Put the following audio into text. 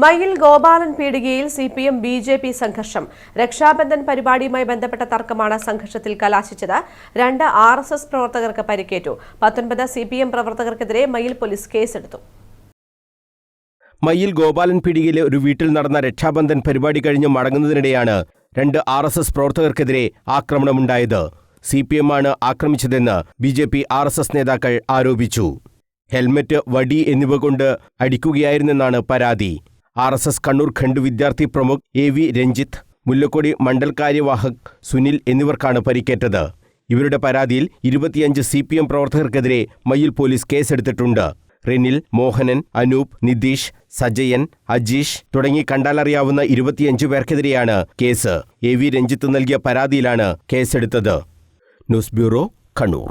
മയിൽ ഗോപാലൻ പീടികയിൽ C P M B J P സംഘർഷം. രക്ഷാബന്ധൻ പരിപാടിയുമായി ബന്ധപ്പെട്ട തർക്കമാണ് സംഘർഷത്തിൽ കലാശിച്ചത്. രണ്ട് ആർ എസ് എസ് പ്രവർത്തകർക്ക് പരിക്കേറ്റു. പത്തൊൻപത് സി പി എം പ്രവർത്തകർക്കെതിരെ മയിൽ പോലീസ് കേസെടുത്തു. മയിൽ ഗോപാലൻ പീടികയിലെ ഒരു വീട്ടിൽ നടന്ന രക്ഷാബന്ധൻ പരിപാടി കഴിഞ്ഞ് മടങ്ങുന്നതിനിടെയാണ് രണ്ട് ആർ എസ് എസ് പ്രവർത്തകർക്കെതിരെ ആക്രമണമുണ്ടായത്. സി പി ആണ് ആക്രമിച്ചതെന്ന് B J P R S S നേതാക്കൾ ആരോപിച്ചു. ഹെൽമറ്റ് വടി എന്നിവ കൊണ്ട് അടിക്കുകയായിരുന്നെന്നാണ് പരാതി. ആർ എസ് എസ് കണ്ണൂർ ഖണ്ഡ് വിദ്യാർത്ഥി പ്രമുഖ് എ വി രഞ്ജിത്ത് മുല്ലക്കോടി മണ്ഡൽ കാര്യവാഹക് സുനിൽ എന്നിവർക്കാണ് പരിക്കേറ്റത്. ഇവരുടെ പരാതിയിൽ ഇരുപത്തിയഞ്ച് സി പി എം പ്രവർത്തകർക്കെതിരെ മയ്യിൽ പോലീസ് കേസെടുത്തിട്ടുണ്ട്. റിനിൽ മോഹനൻ അനൂപ് നിതീഷ് സജയൻ അജീഷ് തുടങ്ങി കണ്ടാലറിയാവുന്ന ഇരുപത്തിയഞ്ചു പേർക്കെതിരെയാണ് കേസ്. എ വി രഞ്ജിത്ത് നൽകിയ പരാതിയിലാണ് കേസെടുത്തത്. News bureau Kannur.